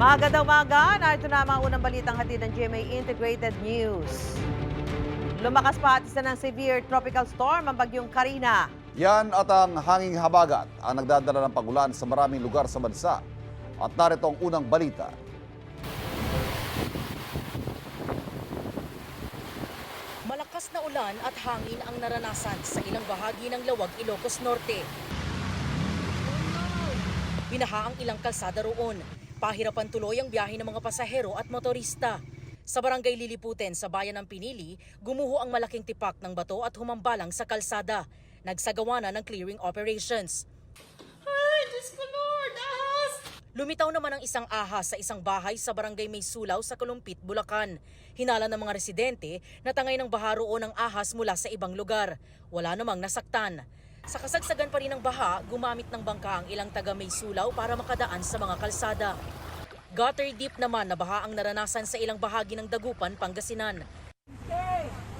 Magandang umaga, narito na mga unang balitang hatid ng GMA Integrated News. Lumakas pa atis na ng severe tropical storm ang bagyong Karina. Yan at ang hanging habagat ang nagdadala ng pagulan sa maraming lugar sa bansa. At narito ang unang balita. Malakas na ulan at hangin ang naranasan sa ilang bahagi ng Lawag, Ilocos Norte. Binaha ang ilang kalsada roon. Pahirapan tuloy ang biyahe ng mga pasahero at motorista. Sa barangay Liliputen sa bayan ng Pinili, gumuho ang malaking tipak ng bato at humambalang sa kalsada. Nagsagawa na ng clearing operations. Lumitaw naman ang isang ahas sa isang bahay sa barangay May Sulaw sa Kalumpit, Bulacan. Hinala ng mga residente na tangay ng baha roon ang ahas mula sa ibang lugar. Wala namang nasaktan. Sa kasagsagan pa rin ng baha, gumamit ng bangka ang ilang taga May Sulaw para makadaan sa mga kalsada. Gutter deep naman na baha ang naranasan sa ilang bahagi ng Dagupan, Pangasinan.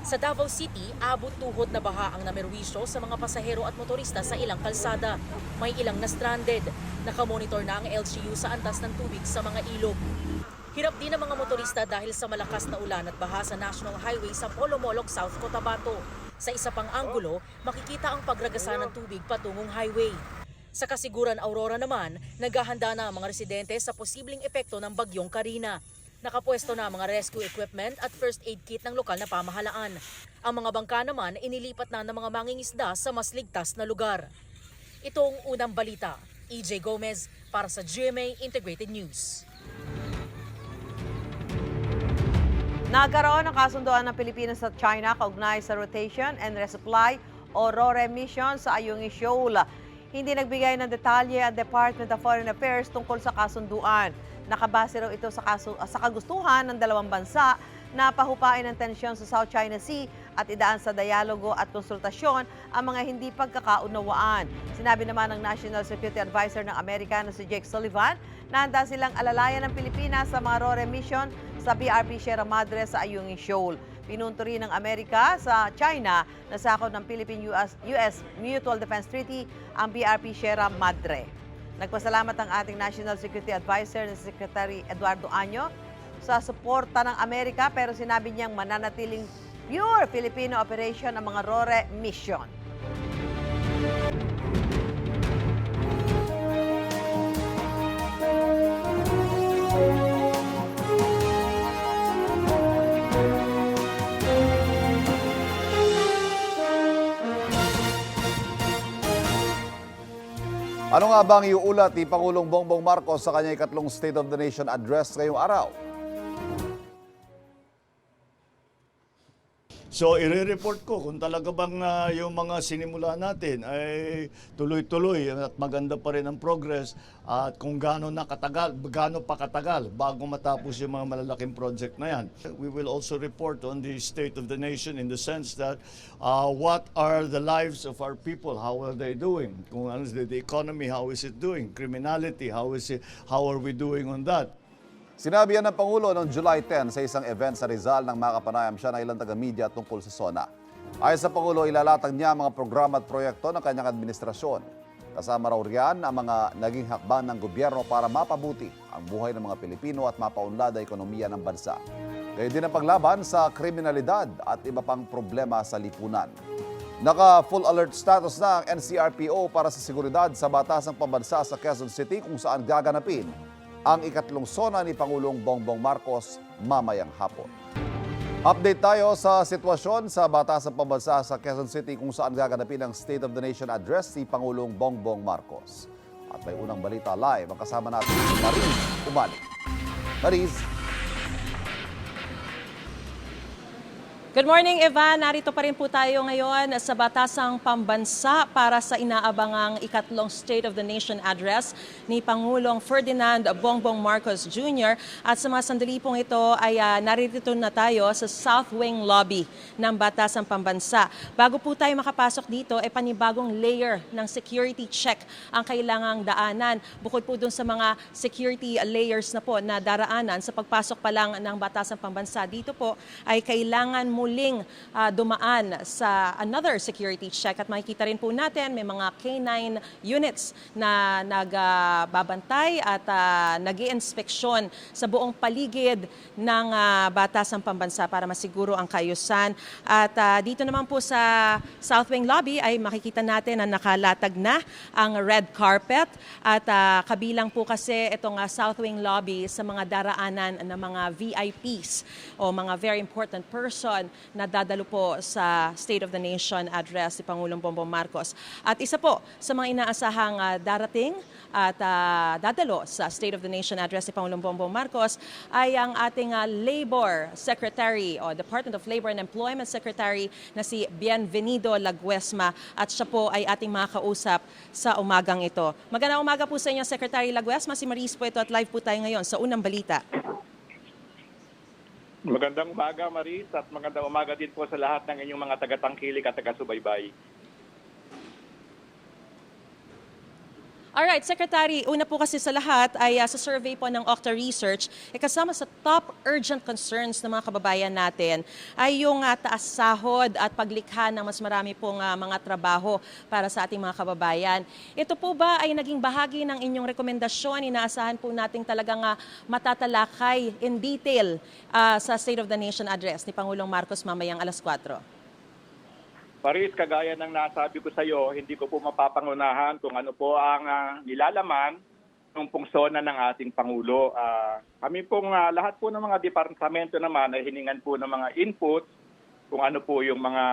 Sa Davao City, abot tuhod na baha ang namerwisyo sa mga pasahero at motorista sa ilang kalsada. May ilang na stranded. Nakamonitor na ang LGU sa antas ng tubig sa mga ilog. Hirap din ang mga motorista dahil sa malakas na ulan at baha sa National Highway sa Polomolok, South Cotabato. Sa isa pang anggulo, makikita ang pagragasa ng tubig patungong highway. Sa kasiguran Aurora naman, naghahanda na ang mga residente sa posibleng epekto ng bagyong Karina. Nakapwesto na ang mga rescue equipment at first aid kit ng lokal na pamahalaan. Ang mga bangka naman inilipat na ng mga mangingisda sa mas ligtas na lugar. Ito ang unang balita. EJ Gomez para sa GMA Integrated News. Nagkaroon ng kasunduan ng Pilipinas at China kaugnay sa rotation and resupply o RORE mission sa Ayungin Shoal. Hindi nagbigay ng detalye ang Department of Foreign Affairs tungkol sa kasunduan. Nakabase raw ito sa, kasu- sa kagustuhan ng dalawang bansa na pahupain ang tensyon sa South China Sea at idaan sa dialogo at konsultasyon ang mga hindi pagkakaunawaan. Sinabi naman ng National Security Advisor ng Amerika na si Jake Sullivan na handa silang alalayan ng Pilipinas sa mga RORE mission sa BRP Sierra Madre sa Ayungin Shoal. Pinunto rin ng Amerika sa China na sakop ng Philippine-US US Mutual Defense Treaty ang BRP Sierra Madre. Nagpasalamat ang ating National Security Advisor na Secretary Eduardo Año sa suporta ng Amerika pero sinabi niyang mananatiling pure Filipino operation ang mga RORE mission. Ano nga ba ang iuulat ni Pangulong Bongbong Marcos sa kanyang ikatlong State of the Nation address ngayong araw? So, i-report ko kung talaga bang ah, yung mga sinimula natin ay tuloy-tuloy at maganda pa rin ang progress at kung gaano na katagal, gaano pa katagal bago matapos yung mga malalaking project na yan. We will also report on the state of the nation in the sense that uh, what are the lives of our people, how are they doing? Kung ano the, the economy, how is it doing? Criminality, how is it, how are we doing on that? Sinabi yan ng Pangulo noong July 10 sa isang event sa Rizal nang makapanayam siya ng ilang taga-media tungkol sa SONA. Ayon sa Pangulo, ilalatag niya mga programa at proyekto ng kanyang administrasyon. Kasama raw riyan ang mga naging hakbang ng gobyerno para mapabuti ang buhay ng mga Pilipino at mapaunlad ang ekonomiya ng bansa. Gayon din ang paglaban sa kriminalidad at iba pang problema sa lipunan. Naka full alert status na ang NCRPO para sa seguridad sa batasang pambansa sa Quezon City kung saan gaganapin ang ikatlong sona ni Pangulong Bongbong Marcos mamayang hapon. Update tayo sa sitwasyon sa batasang pambansa sa Quezon City kung saan gaganapin ang State of the Nation address ni Pangulong Bongbong Marcos. At may unang balita live ang kasama natin si Maris Umali. Maris, Good morning, Eva. Narito pa rin po tayo ngayon sa Batasang Pambansa para sa inaabangang ikatlong State of the Nation address ni Pangulong Ferdinand Bongbong Marcos Jr. At sa mga sandali pong ito ay ah, narito na tayo sa South Wing Lobby ng Batasang Pambansa. Bago po tayo makapasok dito, ay panibagong layer ng security check ang kailangang daanan. Bukod po dun sa mga security layers na po na daraanan sa pagpasok pa lang ng Batasang Pambansa, dito po ay kailangan muling ah, dumaan sa another security check at makikita rin po natin may mga K9 units na nagbabantay at nag inspeksyon sa buong paligid ng ah, Batasang Pambansa para masiguro ang kayusan. At ah, dito naman po sa South Wing Lobby ay makikita natin na nakalatag na ang red carpet at ah, kabilang po kasi itong ah, South Wing Lobby sa mga daraanan ng mga VIPs o mga very important person na dadalo po sa State of the Nation address si Pangulong Bongbong Marcos. At isa po sa mga inaasahang ah, darating at ah, dadalo sa State of the Nation address si Pangulong Bongbong Marcos ay ang ating ah, Labor Secretary o Department of Labor and Employment Secretary na si Bienvenido Laguesma at siya po ay ating makakausap sa umagang ito. Magandang umaga po sa inyo Secretary Laguesma. Si Maris po ito at live po tayo ngayon sa unang balita. Magandang umaga, Maris, at magandang umaga din po sa lahat ng inyong mga tagatangkilik at taga-subaybay. Alright, Secretary, una po kasi sa lahat ay ah, sa survey po ng Octa Research, eh, kasama sa top urgent concerns ng mga kababayan natin ay yung ah, taas sahod at paglikha ng mas marami pong ah, mga trabaho para sa ating mga kababayan. Ito po ba ay naging bahagi ng inyong rekomendasyon? Inaasahan po nating talagang ah, matatalakay in detail ah, sa State of the Nation address ni Pangulong Marcos mamayang alas 4. Maris, kagaya ng nasabi ko sa iyo, hindi ko po mapapangunahan kung ano po ang ah, nilalaman ng pungsona ng ating Pangulo. Ah, kami pong ah, lahat po ng mga departamento naman ay hiningan po ng mga input kung ano po yung mga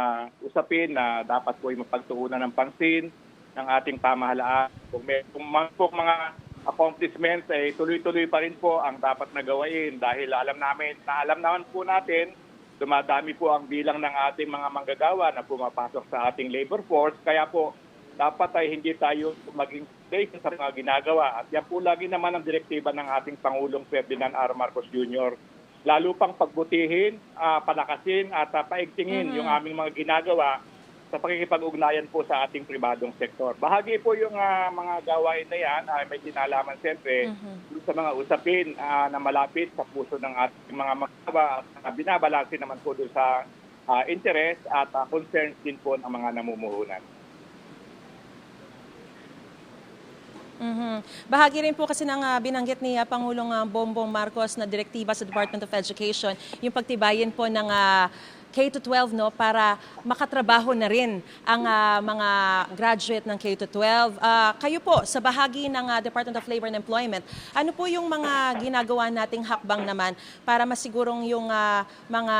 usapin na dapat po yung mapagtuunan ng pansin ng ating pamahalaan. Kung may kung man po mga accomplishments ay tuloy-tuloy pa rin po ang dapat na gawain dahil alam namin na alam naman po natin dumadami po ang bilang ng ating mga manggagawa na pumapasok sa ating labor force. Kaya po, dapat ay hindi tayo maging safe sa mga ginagawa. At yan po lagi naman ang direktiba ng ating Pangulong Ferdinand R. Marcos Jr. Lalo pang pagbutihin, ah, palakasin at ah, paigtingin yung aming mga ginagawa sa pakikipag-ugnayan po sa ating pribadong sektor. Bahagi po yung ah, mga gawain na yan ay may kinalaman siyempre dun sa mga usapin ah, na malapit sa puso ng ating mga magawa at binabalansin naman po doon sa ah, interest at ah, concerns din po ng mga namumuhunan. Mhm. Bahagi rin po kasi ng ah, binanggit ni ah, Pangulong ah, Bongbong Marcos na direktiba sa Department of Education, yung pagtibayin po ng ah, K-12 no para makatrabaho na rin ang ah, mga graduate ng K-12. Ah, kayo po sa bahagi ng ah, Department of Labor and Employment, ano po yung mga ginagawa nating hakbang naman para masigurong yung ah, mga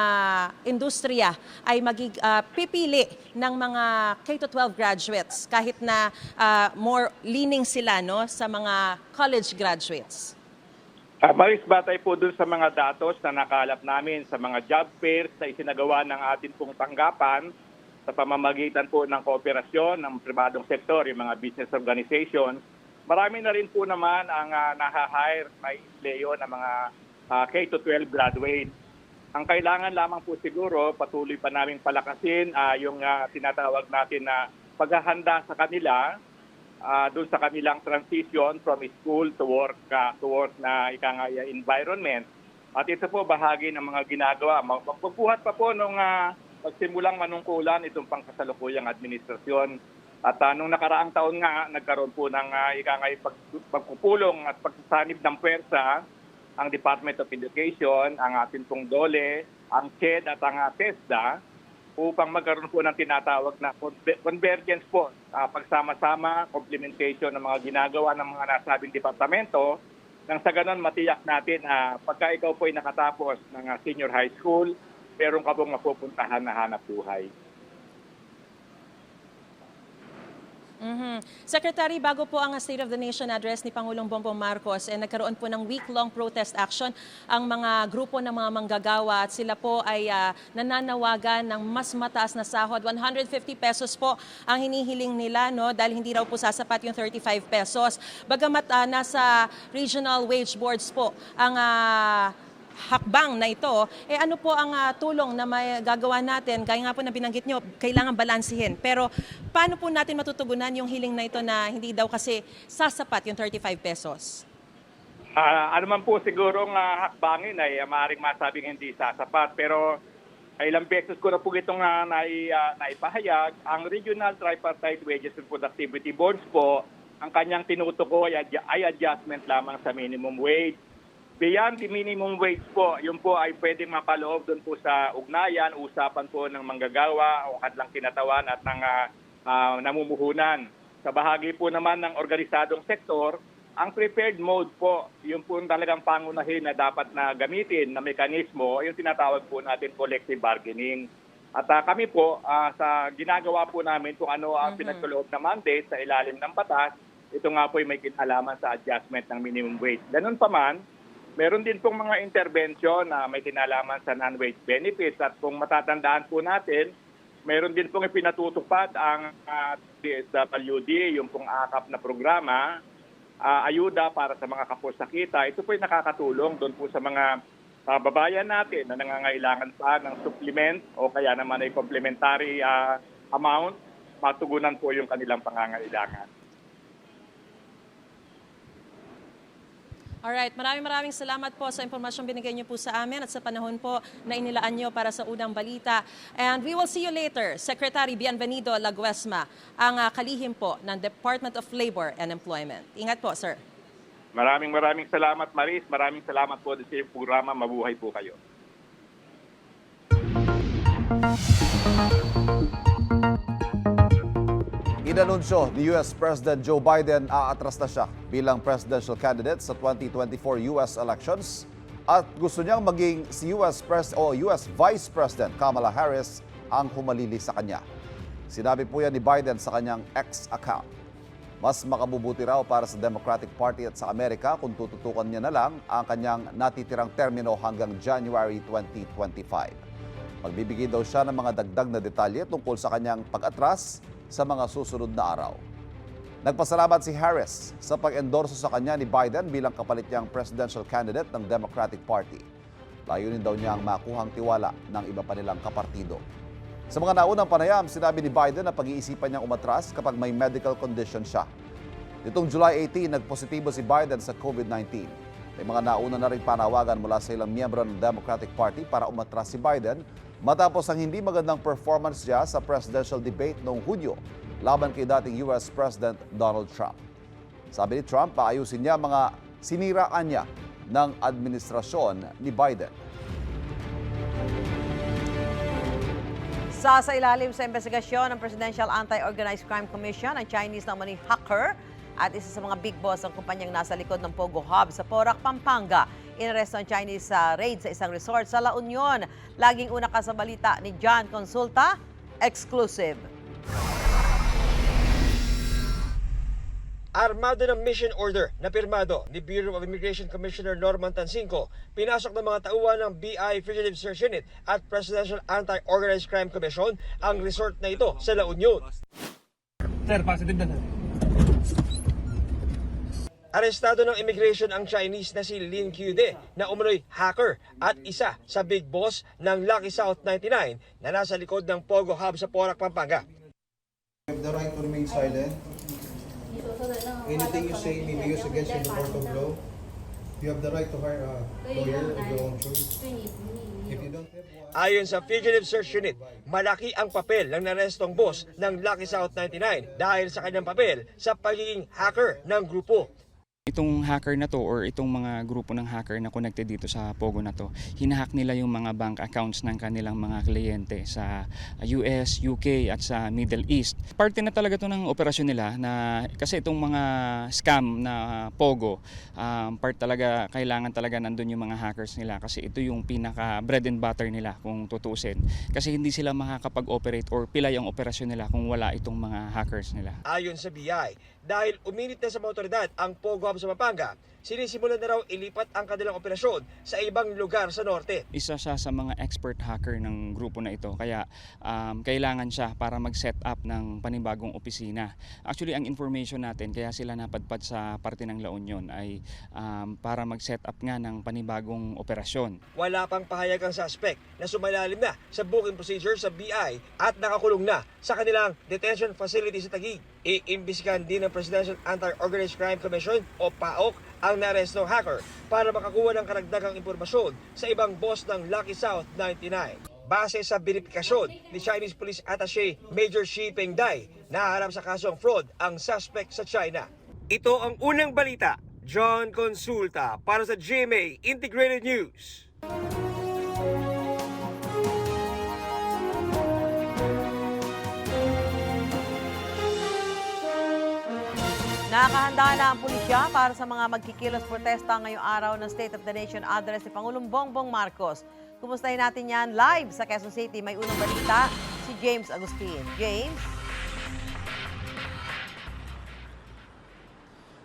industriya ay magig ah, pipili ng mga K-12 graduates kahit na ah, more leaning sila no sa mga college graduates. Uh, Maris, batay po dun sa mga datos na nakalap namin sa mga job fairs na isinagawa ng ating pong tanggapan sa pamamagitan po ng kooperasyon ng pribadong sektor, yung mga business organizations. Marami na rin po naman ang uh, naha-hire na empleo ng mga ah, K-12 graduate. Ang kailangan lamang po siguro, patuloy pa namin palakasin ah, yung ah, tinatawag natin na paghahanda sa kanila ah, doon sa kanilang transition from school to work ah, to na ikangaya environment. At ito po bahagi ng mga ginagawa. Mag- Magpupuhat pa po nung ah, pagsimulang manungkulan itong pangkasalukuyang administrasyon. At ah, nung nakaraang taon nga, nagkaroon po ng uh, ikangay pag, pagpupulong at pagsasanib ng pwersa ang Department of Education, ang ating pong DOLE, ang CHED at ang ah, TESDA upang magkaroon po ng tinatawag na conver- convergence po, ah, pagsama-sama, complementation ng mga ginagawa ng mga nasabing departamento nang sa ganon matiyak natin ah, pagka ikaw po ay nakatapos ng ah, senior high school, meron ka pong mapupuntahan na hanap buhay. Mhm. Secretary, bago po ang State of the Nation address ni Pangulong Bongbong Marcos, eh, nagkaroon po ng week-long protest action ang mga grupo ng mga manggagawa at sila po ay ah, nananawagan ng mas mataas na sahod. 150 pesos po ang hinihiling nila no, dahil hindi raw po sasapat yung 35 pesos. Bagamat ah, nasa regional wage boards po ang ah, hakbang na ito, eh ano po ang ah, tulong na may gagawa natin? Gaya nga po na binanggit nyo, kailangan balansihin. Pero paano po natin matutugunan yung hiling na ito na hindi daw kasi sasapat yung 35 pesos? Ah, ano man po siguro nga hakbangin ay uh, maaaring masabing hindi sasapat pero ilang beses ko na po itong uh, nai, ah, naipahayag. Ang Regional Tripartite Wages and Productivity Boards po, ang kanyang tinutukoy ay adjustment lamang sa minimum wage. Beyond the minimum wage po, yun po ay pwedeng mapaloob doon po sa ugnayan, usapan po ng manggagawa o kadlang kinatawan at ng ah, namumuhunan. Sa bahagi po naman ng organisadong sektor, ang prepared mode po, yung po talagang pangunahin na dapat na gamitin na mekanismo, yung tinatawag po natin collective bargaining. At ah, kami po, ah, sa ginagawa po namin kung ano ang pinagkaloob na mandate sa ilalim ng batas, ito nga po ay may kinalaman sa adjustment ng minimum wage. Ganun pa man, meron din pong mga intervention na may kinalaman sa non-wage benefits at kung matatandaan po natin, meron din pong ipinatutupad ang ah, DSWD, yung pong akap na programa, ah, ayuda para sa mga kapos-sakita. Ito po ay nakakatulong doon po sa mga kababayan natin na nangangailangan pa ng supplement o kaya naman ay complementary ah, amount, matugunan po yung kanilang pangangailangan. Alright, maraming maraming salamat po sa impormasyong binigay niyo po sa amin at sa panahon po na inilaan niyo para sa unang balita. And we will see you later. Secretary Bienvenido Laguesma, ang ah, kalihim po ng Department of Labor and Employment. Ingat po, sir. Maraming maraming salamat Maris, maraming salamat po sa programa. Mabuhay po kayo. Inanunsyo ni US President Joe Biden aatras na siya bilang presidential candidate sa 2024 US elections at gusto niyang maging si US Pres o US Vice President Kamala Harris ang humalili sa kanya. Sinabi po yan ni Biden sa kanyang X account. Mas makabubuti raw para sa Democratic Party at sa Amerika kung tututukan niya na lang ang kanyang natitirang termino hanggang January 2025. Magbibigay daw siya ng mga dagdag na detalye tungkol sa kanyang pag-atras sa mga susunod na araw. Nagpasalamat si Harris sa pag-endorso sa kanya ni Biden bilang kapalit niyang presidential candidate ng Democratic Party. Layunin daw niya ang makuhang tiwala ng iba pa nilang kapartido. Sa mga naunang panayam, sinabi ni Biden na pag-iisipan niyang umatras kapag may medical condition siya. Nitong July 18, nagpositibo si Biden sa COVID-19. May mga nauna na rin panawagan mula sa ilang miyembro ng Democratic Party para umatras si Biden matapos ang hindi magandang performance niya sa presidential debate noong Hunyo laban kay dating US President Donald Trump. Sabi ni Trump, paayusin niya mga siniraan niya ng administrasyon ni Biden. Sa sa ilalim sa investigasyon ng Presidential Anti-Organized Crime Commission, ang Chinese na umani hacker at isa sa mga big boss ang kumpanyang nasa likod ng Pogo Hub sa Porac, Pampanga. Inaresto ang Chinese sa raid sa isang resort sa La Union. Laging una ka sa balita ni John Consulta, exclusive. Armado ng mission order na pirmado ni Bureau of Immigration Commissioner Norman Tansinco, pinasok ng mga tauhan ng BI Fugitive Search Unit at Presidential Anti-Organized Crime Commission ang resort na ito sa La Union. Sir, positive na sir. Arestado ng immigration ang Chinese na si Lin Qiude na umunoy hacker at isa sa big boss ng Lucky South 99 na nasa likod ng Pogo Hub sa Porac, Pampanga. You have the right to remain silent. Anything you say may be used against you in the court of law. You have the right to hire a lawyer of your own choice. If you don't have one, Ayon sa Fugitive Search Unit, malaki ang papel ng narestong boss ng Lucky South 99 dahil sa kanyang papel sa pagiging hacker ng grupo. Itong hacker na to or itong mga grupo ng hacker na connected dito sa Pogo na to, hinahack nila yung mga bank accounts ng kanilang mga kliyente sa US, UK at sa Middle East. Parte na talaga to ng operasyon nila na kasi itong mga scam na Pogo, um, part talaga kailangan talaga nandun yung mga hackers nila kasi ito yung pinaka bread and butter nila kung tutusin. Kasi hindi sila makakapag-operate or pilay ang operasyon nila kung wala itong mga hackers nila. Ayon sa BI, dahil uminit na sa mga otoridad ang Pogo Hub sa Mapanga, sinisimulan na raw ilipat ang kanilang operasyon sa ibang lugar sa norte. isa siya sa mga expert hacker ng grupo na ito kaya um, kailangan siya para mag-set up ng panibagong opisina. Actually ang information natin kaya sila napadpad sa parte ng La Union ay um, para mag-set up nga ng panibagong operasyon. Wala pang pahayag ang suspect na sumalalim na sa booking procedure sa BI at nakakulong na sa kanilang detention facility sa Taguig. Iimbisigan din ng Presidential Anti-Organized Crime Commission o PAOK ang narestong hacker para makakuha ng karagdagang impormasyon sa ibang boss ng Lucky South 99. Base sa verifikasyon ni Chinese Police Attaché Major Shi Pengdai, naharap sa kasong fraud ang suspect sa China. Ito ang unang balita. John Consulta para sa GMA Integrated News. Nakahanda na ang pulisya para sa mga magkikilos protesta ngayong araw ng State of the Nation address ni Pangulong Bongbong Marcos. Kumustahin natin yan live sa Quezon City. May unang balita si James Agustin. James?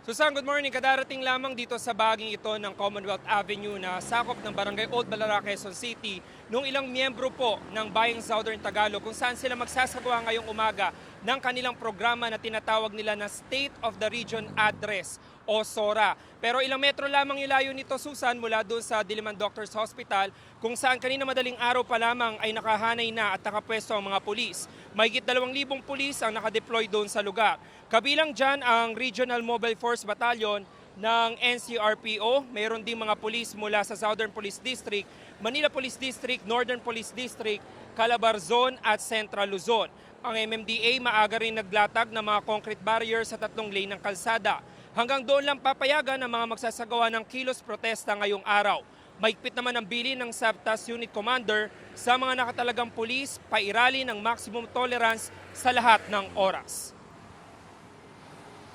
Susan, good morning. Kadarating lamang dito sa baging ito ng Commonwealth Avenue na sakop ng Barangay Old Balara, Quezon City, nung ilang miyembro po ng Bayang Southern Tagalog kung saan sila magsasagawa ngayong umaga ng kanilang programa na tinatawag nila na State of the Region Address o SORA. Pero ilang metro lamang yung layo nito, Susan, mula doon sa Diliman Doctors Hospital, kung saan kanina madaling araw pa lamang ay nakahanay na at nakapwesto ang mga pulis. Mahigit 2,000 pulis ang nakadeploy doon sa lugar. Kabilang dyan ang Regional Mobile Force Battalion ng NCRPO. Mayroon ding mga pulis mula sa Southern Police District, Manila Police District, Northern Police District, Calabar Zone at Central Luzon. Ang MMDA maaga rin naglatag ng mga concrete barrier sa tatlong lane ng kalsada. Hanggang doon lang papayagan ang mga magsasagawa ng kilos protesta ngayong araw. Maigpit naman ang bili ng SAPTAS Unit Commander sa mga nakatalagang pulis pairali ng maximum tolerance sa lahat ng oras.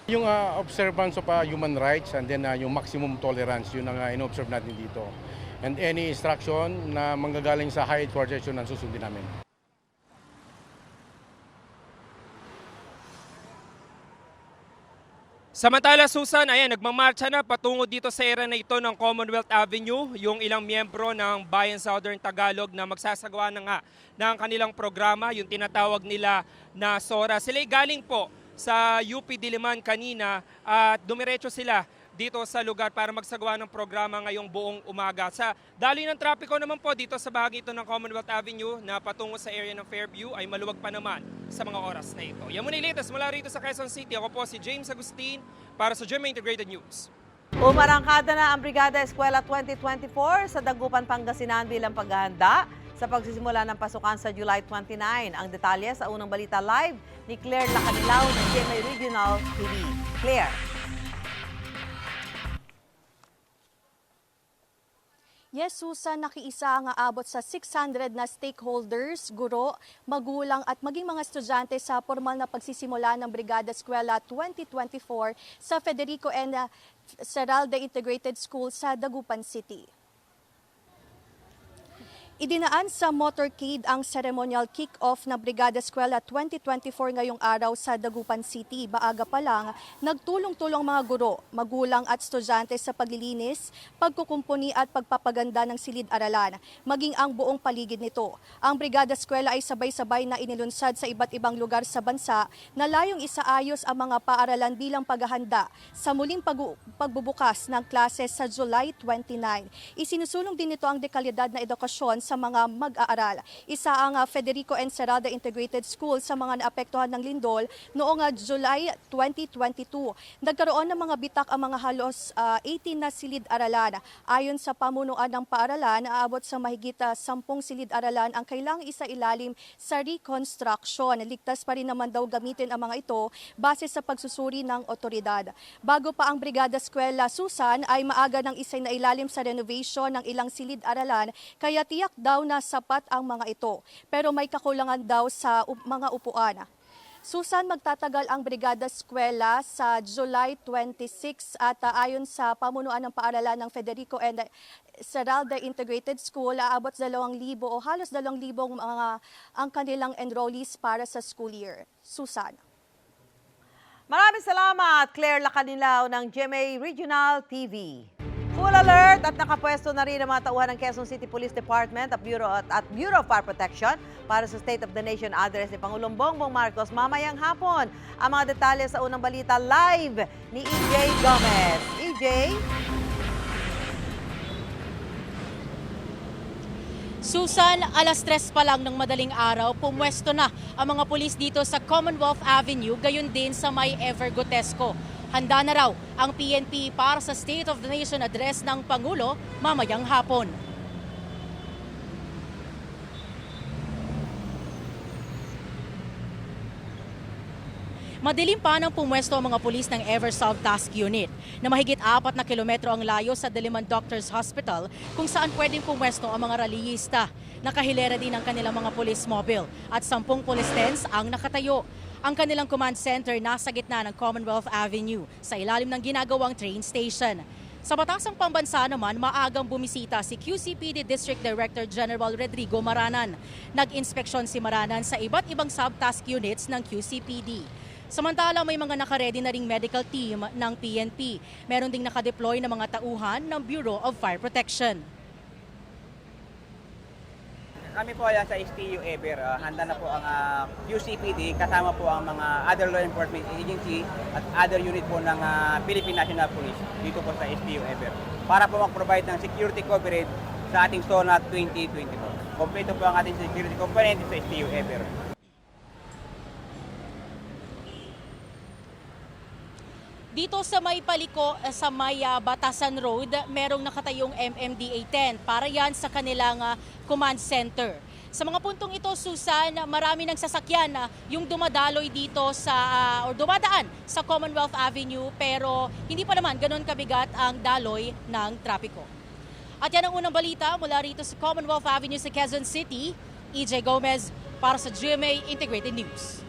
Yung uh, observance of uh, human rights and then uh, yung maximum tolerance, yun ang uh, in-observe natin dito. And any instruction na manggagaling sa high coordination ang susundin namin. Samantala, Susan, ayan, nagmamarcha na patungo dito sa area na ito ng Commonwealth Avenue, yung ilang miyembro ng Bayan Southern Tagalog na magsasagawa na nga ng kanilang programa, yung tinatawag nila na SORA. Sila galing po sa UP Diliman kanina at dumiretso sila dito sa lugar para magsagawa ng programa ngayong buong umaga. Sa daloy ng trapiko naman po dito sa bahagi ito ng Commonwealth Avenue na patungo sa area ng Fairview ay maluwag pa naman sa mga oras na ito. Yan muna yung latest mula rito sa Quezon City. Ako po si James Agustin para sa GMA Integrated News. Umarangkada na ang Brigada Eskwela 2024 sa Dagupan, Pangasinan bilang paghahanda sa pagsisimula ng pasukan sa July 29. Ang detalye sa unang balita live ni Claire Lacanilaw ng GMA Regional TV. Claire. Yes, Susan, nakiisa nga abot sa 600 na stakeholders, guro, magulang at maging mga estudyante sa formal na pagsisimula ng Brigada Eskwela 2024 sa Federico N. Seralde Integrated School sa Dagupan City. Idinaan sa motorcade ang ceremonial kick-off ng Brigada Eskwela 2024 ngayong araw sa Dagupan City. Baaga pa lang, nagtulong-tulong mga guro, magulang at estudyante sa paglilinis, pagkukumpuni at pagpapaganda ng silid-aralan, maging ang buong paligid nito. Ang Brigada Eskwela ay sabay-sabay na inilunsad sa iba't ibang lugar sa bansa na layong isaayos ang mga paaralan bilang paghahanda sa muling pag- pagbubukas ng klase sa July 29. Isinusulong din nito ang dekalidad na edukasyon sa mga mag-aaral. Isa ang ah, Federico Encerada Integrated School sa mga naapektuhan ng lindol noong ah, July 2022. Nagkaroon ng mga bitak ang mga halos ah, 18 na silid-aralan. Ayon sa pamunuan ng paaralan, aabot sa mahigit ah, 10 silid-aralan ang kailangang isa ilalim sa reconstruction. Ligtas pa rin naman daw gamitin ang mga ito base sa pagsusuri ng otoridad. Bago pa ang Brigada Eskwela Susan ay maaga ng isay na ilalim sa renovation ng ilang silid-aralan kaya tiyak daw na sapat ang mga ito. Pero may kakulangan daw sa mga upuan. Susan, magtatagal ang Brigada Eskwela sa July 26 at uh, ayon sa pamunuan ng paaralan ng Federico and Seralda Integrated School, aabot sa 2,000 o halos 2,000 mga ang kanilang enrollees para sa school year. Susan. Maraming salamat, Claire Lacanilaw ng GMA Regional TV. Full alert at nakapwesto na rin ang mga tauhan ng Quezon City Police Department at Bureau, at, at Bureau of Fire Protection para sa State of the Nation address ni Pangulong Bongbong Marcos mamayang hapon. Ang mga detalye sa unang balita live ni EJ Gomez. EJ? Susan, alas tres pa lang ng madaling araw, pumwesto na ang mga pulis dito sa Commonwealth Avenue, gayon din sa may Evergotesco. Handa na raw ang PNP para sa State of the Nation address ng Pangulo mamayang hapon. Madilim pa nang pumwesto ang mga pulis ng EverSouth Task Unit na mahigit apat na kilometro ang layo sa Diliman Doctors Hospital kung saan pwedeng pumwesto ang mga rallyista. Nakahilera din ang kanilang mga police mobile at sampung police tents ang nakatayo. Ang kanilang command center nasa gitna ng Commonwealth Avenue sa ilalim ng ginagawang train station. Sa batasang pambansa naman, maagang bumisita si QCPD District Director General Rodrigo Maranan. Nag-inspeksyon si Maranan sa iba't ibang subtask units ng QCPD. Samantala, may mga nakaredy na ring medical team ng PNP. Meron ding nakadeploy na mga tauhan ng Bureau of Fire Protection. Kami po yan sa STU Ever, ah, handa na po ang ah, QCPD kasama po ang mga other law enforcement agency at other unit po ng ah, Philippine National Police dito po sa STU Ever para po mag-provide ng security coverage sa ating SONA 2022. Kompleto po ang ating security component sa STU Ever. Dito sa may paliko eh, sa may ah, Batasan Road, merong nakatayong MMDA 10 para yan sa kanilang ah, command center. Sa mga puntong ito, Susan, marami ng sasakyan na yung dumadaloy dito sa, ah, or dumadaan sa Commonwealth Avenue pero hindi pa naman ganun kabigat ang daloy ng trapiko. At yan ang unang balita mula rito sa Commonwealth Avenue sa Quezon City. EJ Gomez para sa GMA Integrated News.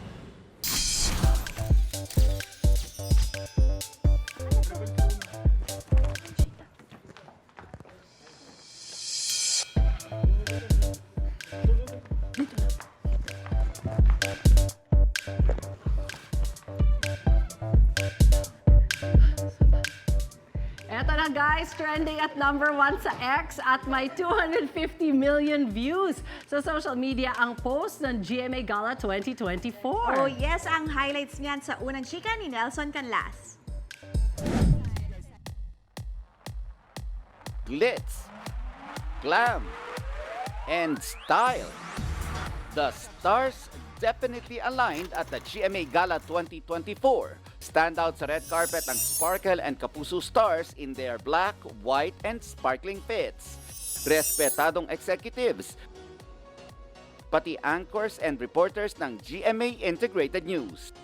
Trending at number one sa X at may 250 million views sa social media ang post ng GMA Gala 2024. Oh yes, ang highlights niyan sa unang chika ni Nelson Canlas. glitz, glam, and style. The stars definitely aligned at the GMA Gala 2024. Standout sa red carpet ang Sparkle and Kapuso stars in their black, white, and sparkling fits. Respetadong executives, pati anchors and reporters ng GMA Integrated News.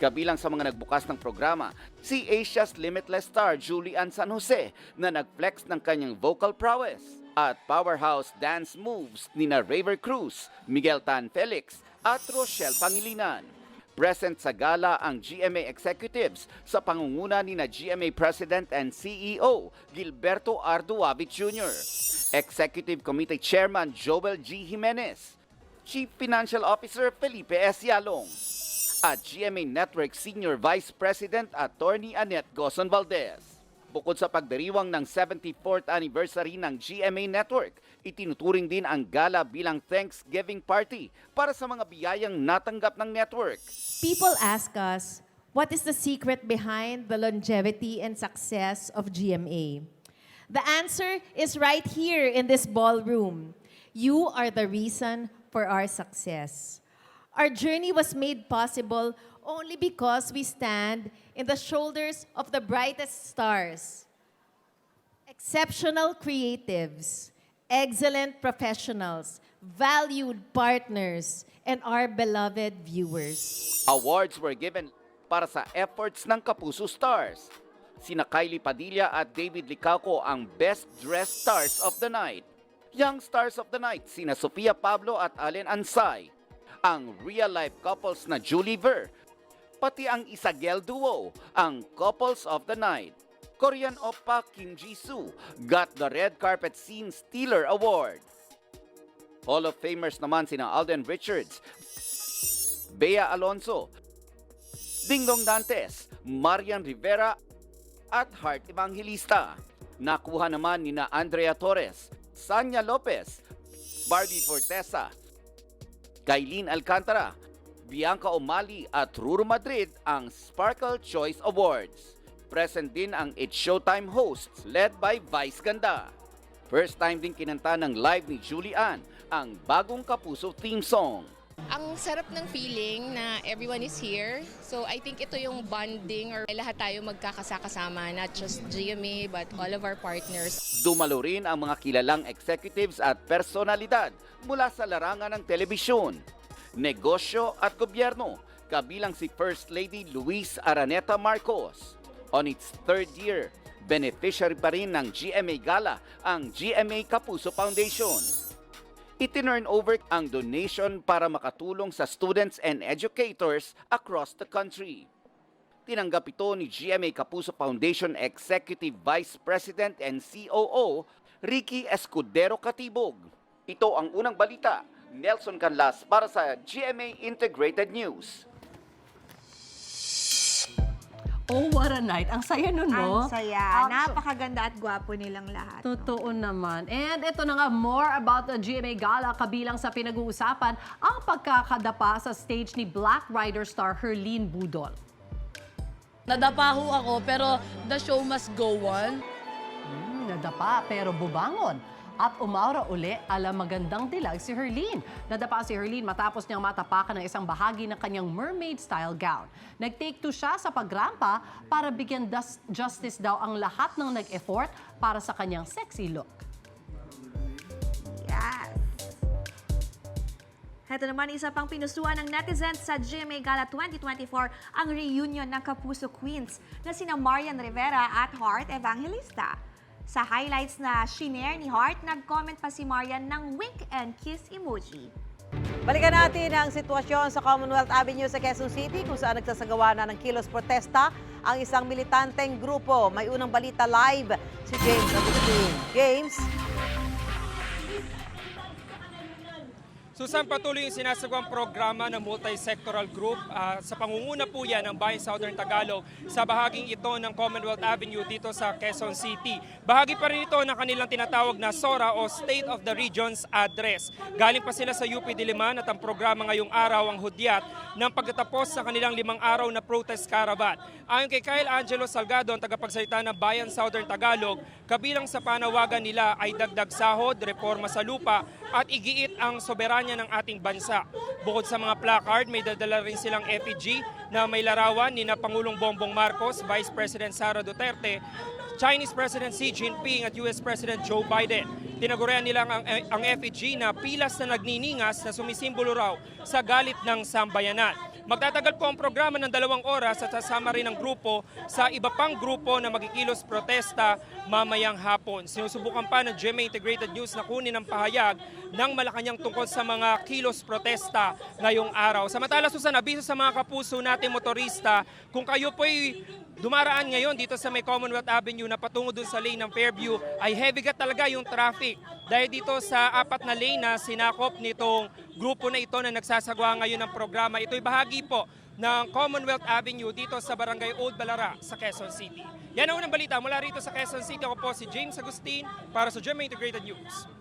Kabilang sa mga nagbukas ng programa, si Asia's Limitless star Julian San Jose na nag-flex ng kanyang vocal prowess at powerhouse dance moves ni na Raver Cruz, Miguel Tan Felix at Rochelle Pangilinan. Present sa gala ang GMA executives sa pangunguna ni na GMA President and CEO Gilberto Arduavit Jr., Executive Committee Chairman Joel G. Jimenez, Chief Financial Officer Felipe S. Yalong, at GMA Network Senior Vice President Attorney Annette Gozon Valdez. Bukod sa pagdiriwang ng 74th anniversary ng GMA Network, itinuturing din ang gala bilang Thanksgiving party para sa mga biyayang natanggap ng network. People ask us, what is the secret behind the longevity and success of GMA? The answer is right here in this ballroom. You are the reason for our success. Our journey was made possible only because we stand in the shoulders of the brightest stars. Exceptional creatives, excellent professionals, valued partners, and our beloved viewers. Awards were given para sa efforts ng Kapuso Stars. Sina Kylie Padilla at David Licaco ang Best Dressed Stars of the Night. Young Stars of the Night, sina Sofia Pablo at Allen Ansay. Ang real-life couples na Julie Ver. Pati ang Isagel Duo, ang Couples of the Night. Korean oppa Kim Ji-soo got the Red Carpet Scene Stealer Award. Hall of Famers naman sina Alden Richards, Bea Alonso, Dingdong Dantes, Marian Rivera at Heart Evangelista. Nakuha naman ni na Andrea Torres, Sanya Lopez, Barbie Fortesa, Kailin Alcantara, Bianca Omali at Ruru Madrid ang Sparkle Choice Awards. Present din ang It's Showtime hosts led by Vice Ganda. First time din kinanta ng live ni Julie Ann ang bagong Kapuso theme song. Ang sarap ng feeling na everyone is here. So I think ito yung bonding or lahat tayo magkakasakasama, not just GMA but all of our partners. Dumalo rin ang mga kilalang executives at personalidad mula sa larangan ng telebisyon, negosyo at gobyerno, kabilang si First Lady Luis Araneta Marcos. On its third year, beneficiary pa rin ng GMA Gala ang GMA Kapuso Foundation. Itinurn over ang donation para makatulong sa students and educators across the country. Tinanggap ito ni GMA Kapuso Foundation Executive Vice President and COO Ricky Escudero Katibog. Ito ang unang balita. Nelson Canlas para sa GMA Integrated News. Oh, what a night. Ang saya nun, no? Ang saya. Um, Napakaganda at gwapo nilang lahat. Totoo naman. And ito na nga, more about the GMA Gala kabilang sa pinag-uusapan ang pagkakadapa sa stage ni Black Rider star Herlene Budol. Nadapa ho ako pero the show must go on. Hmm, nadapa pero bubangon. At umaura uli ala magandang dilag si Herlene. Nadapa si Herlene matapos niyang matapakan ng isang bahagi ng kanyang mermaid-style gown. Nag-take two siya sa pagrampa para bigyan justice daw ang lahat ng nag-effort para sa kanyang sexy look. Yes. Ito naman isa pang pinusuan ng netizens sa GMA Gala 2024 ang reunion ng Kapuso Queens na sina Marian Rivera at Heart Evangelista. Sa highlights na shinare ni Heart, nag-comment pa si Marian ng wink and kiss emoji. Balikan natin ang sitwasyon sa Commonwealth Avenue sa Quezon City kung saan nagsasagawa na ng kilos protesta ang isang militanteng grupo. May unang balita live si James Agustin. James? Susan, patuloy yung sinasagawang programa ng multi-sectoral group ah, sa pangunguna po yan ng Bayan Southern Tagalog sa bahaging ito ng Commonwealth Avenue dito sa Quezon City. Bahagi pa rin ito ng kanilang tinatawag na SORA o State of the Region's Address. Galing pa sila sa UP Diliman at ang programa ngayong araw ang hudyat ng pagtatapos sa kanilang limang araw na protest caravan. Ayon kay Kyle Angelo Salgado, ang tagapagsalita ng Bayan Southern Tagalog, kabilang sa panawagan nila ay dagdag sahod, reforma sa lupa at igiit ang soberanya ng ating bansa. Bukod sa mga placard, may dadala rin silang effigy na may larawan ni na Pangulong Bongbong Marcos, Vice President Sara Duterte, Chinese President Xi Jinping at US President Joe Biden. Tinagurian nila ang, ang effigy na pilas na nagniningas na sumisimbolo raw sa galit ng sambayanan. Magtatagal po ang programa ng dalawang oras at sasama rin ang grupo sa iba pang grupo na magikilos protesta mamayang hapon. Sinusubukan pa ng GMA Integrated News na kunin ang pahayag ng Malacanang tungkol sa mga kilos protesta ngayong araw. Samantala, Susan, abiso sa mga kapuso natin motorista, kung kayo po'y dumaraan ngayon dito sa may Commonwealth Avenue na patungo dun sa lane ng Fairview, ay heavy ka talaga yung traffic. Dahil dito sa apat na lane na sinakop nitong grupo na ito na nagsasagawa ngayon ng programa, ito'y bahagi po ng Commonwealth Avenue dito sa Barangay Old Balara sa Quezon City. Yan ang unang balita mula rito sa Quezon City. Ako po si James Agustin para sa GMA Integrated News.